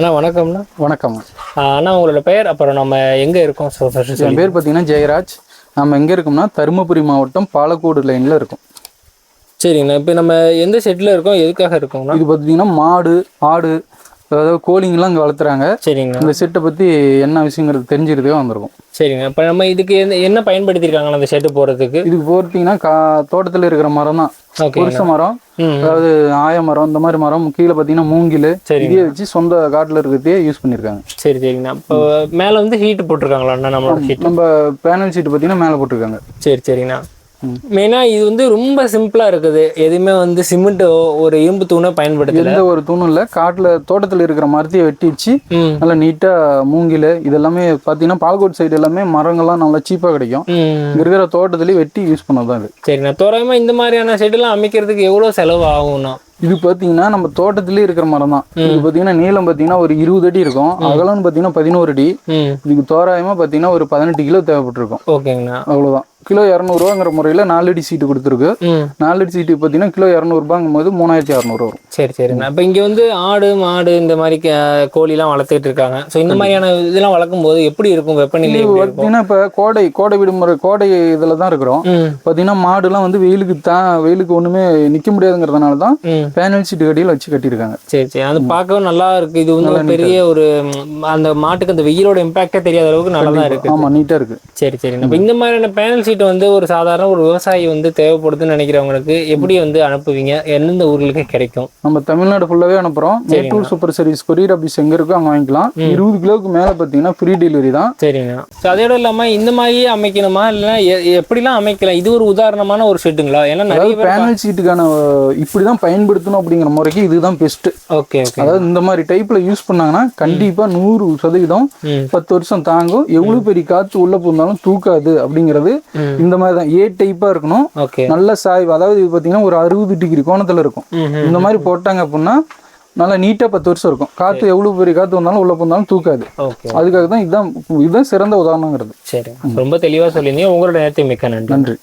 அண்ணா வணக்கம்ண்ணா. வணக்கம். அண்ணா உங்களோட பெயர் அப்புறம் நம்ம எங்கே இருக்கோம்? என் பேர் பார்த்தீங்கன்னா ஜெயராஜ். நம்ம எங்கே இருக்கோம்னா தருமபுரி மாவட்டம் பாலக்கோடு லைனில் இருக்கும். சரிங்கண்ணா இப்போ நம்ம எந்த செட்டில் இருக்கோம்? எதுக்காக இருக்கோம்ண்ணா? இது பார்த்தீங்கன்னா மாடு ஆடு அதாவது கோழிங்கெல்லாம் இங்கே வளர்த்துறாங்க. சரிங்கண்ணா. இந்த செட்டை பற்றி என்ன விஷயங்கிறது தெரிஞ்சுக்கிறதுக்கே வந்திருக்கும். சரிங்க இப்போ நம்ம இதுக்கு என்ன பயன்படுத்தியிருக்காங்கண்ணா அந்த ஷெட்டு போகிறதுக்கு இதுக்கு பார்த்தீங்கன்னா கா தோட்டத்தில் இருக்கிற மரம் தான் புருஷ மரம் அதாவது ஆய மரம் இந்த மாதிரி மரம் கீழே பார்த்தீங்கன்னா மூங்கில். இதையே வச்சு சொந்த காட்டில் இருக்கிறதையே யூஸ் பண்ணியிருக்காங்க. சரி சரிங்கண்ணா இப்போ மேலே வந்து ஹீட் போட்டிருக்காங்களாண்ணா நம்மளோட ஹீட் நம்ம பேனல் சீட்டு பார்த்தீங்கன்னா மேலே போட்டிருக்காங்க. சரி சரிங்கண்ணா. மெயினாக இது வந்து ரொம்ப சிம்பிளாக இருக்குது. எதுவுமே வந்து சிமெண்ட் ஒரு இரும்பு தூணை பயன்படுத்தல. எந்த ஒரு தூணும் இல்லை. காட்டில் தோட்டத்தில் இருக்கிற மரத்தையே வெட்டி வச்சு நல்லா நீட்டாக மூங்கில் இதெல்லாமே பார்த்தீங்கன்னா பால்கோட் சைடு எல்லாமே மரங்கள்லாம் நல்லா சீப்பாக கிடைக்கும். இங்க இருக்கிற தோட்டத்துலேயே வெட்டி யூஸ் பண்ணது தான் இது சரிண்ணா தோராயமாக இந்த மாதிரியான ஷெட்டெல்லாம் அமைக்கிறதுக்கு எவ்வளோ செலவு ஆகும்ண்ணா இது பார்த்தீங்கன்னா நம்ம தோட்டத்திலே இருக்கிற மரம் தான் இது பார்த்தீங்கன்னா நீளம் பார்த்தீங்கன்னா ஒரு இருபது அடி இருக்கும். அகலம்னு பார்த்தீங்கன்னா பதினோரு அடி. இதுக்கு தோராயமாக பார்த்தீங்கன்னா ஒரு பதினெட்டு கிலோ தேவைப்பட்டிருக்கும். ஓகேங்கண்ணா. அவ்வளோதான் கிலோ இரநூறுவாங்கிற முறையில் நாலு அடி சீட்டு கொடுத்துருக்கு. ம். நாலு அடி சீட்டு பார்த்தீங்கன்னா கிலோ இரநூறுபாங்கும் போது மூணாயிரத்தி அறநூறு வரும். சரி சரிண்ணா இப்போ இங்கே வந்து ஆடு மாடு இந்த மாதிரி கோழிலாம் வளர்த்துக்கிட்டு இருக்காங்க. ஸோ இந்த மாதிரியான இதெல்லாம் வளர்க்கும் போது எப்படி இருக்கும் வெப்பநிலை பார்த்தீங்கன்னா இப்போ கோடை கோடை விடுமுறை கோடை இதில் தான் இருக்கிறோம். பார்த்தீங்கன்னா மாடுலாம் வந்து வெயிலுக்கு தான் வெயிலுக்கு ஒன்றுமே நிற்க முடியாதுங்கிறதுனால தான் பேனல் சீட்டு கடியில் வச்சு கட்டியிருக்காங்க. சரி சரி. அது பார்க்கவும் நல்லா இருக்கு. இது வந்து பெரிய ஒரு அந்த மாட்டுக்கு அந்த வெயிலோட இம்பாக்டே தெரியாத அளவுக்கு நல்லா தான் இருக்கு. ஆமாம் நீட்டாக இருக்குது சரி சரி. இந்த மாதிரியான பேனல் சீட் வந்து ஒரு சாதாரண ஒரு விவசாயி வந்து தேவைப்படுதுன்னு நினைக்கிறவங்களுக்கு எப்படி வந்து அனுப்புவீங்க? எந்தெந்த ஊர்களுக்கு கிடைக்கும்? நம்ம தமிழ்நாடு ஃபுல்லாவே அனுப்புறோம். Mettur super service courier office எங்க இருக்கோ அங்க வாங்கிக்கலாம். இருபது கிலோவுக்கு மேல பாத்தீங்கன்னா ஃப்ரீ டெலிவரி தான். சரிங்க. ஸோ அதோட இல்லாமல் இந்த மாதிரியே அமைக்கணுமா? இல்லைன்னா எப்படிலாம் அமைக்கலாம்? இது ஒரு உதாரணமான ஒரு ஷெட்டுங்களா? ஏன்னா நிறைய பேனல் சீட்டுக்கான இப்படிதான் பயன்படுத்தணும் அப்படிங்கிற முறைக்கு இதுதான் பெஸ்ட் ஓகே ஓகே. அதாவது இந்த மாதிரி டைப்ல யூஸ் பண்ணாங்கன்னா கண்டிப்பா நூறு சதவீதம் பத்து வருஷம் தாங்கும். எவ்வளவு பெரிய காத்து உள்ள போனாலும் தூக்காது அப்படிங்கிறது. இந்த மாதிரி தான். ஏ டைப்பா இருக்கணும். நல்ல சாய்வு. அதாவது இது பாத்தீங்கன்னா ஒரு அறுபது டிகிரி கோணத்துல இருக்கும். இந்த மாதிரி போட்டாங்க அப்படின்னா நல்லா நீட்டா பத்து வருஷம் இருக்கும். காத்து எவ்வளவு பெரிய காத்து வந்தாலும் உள்ள போனாலும் தூக்காது. அதுக்காக தான் இதுதான் இதுதான் சிறந்த உதாரணங்கிறது. சரி ரொம்ப தெளிவாக சொல்லியிருந்தீங்க. உங்களோட நேரத்தை மிக்க நன்றி. நன்றி.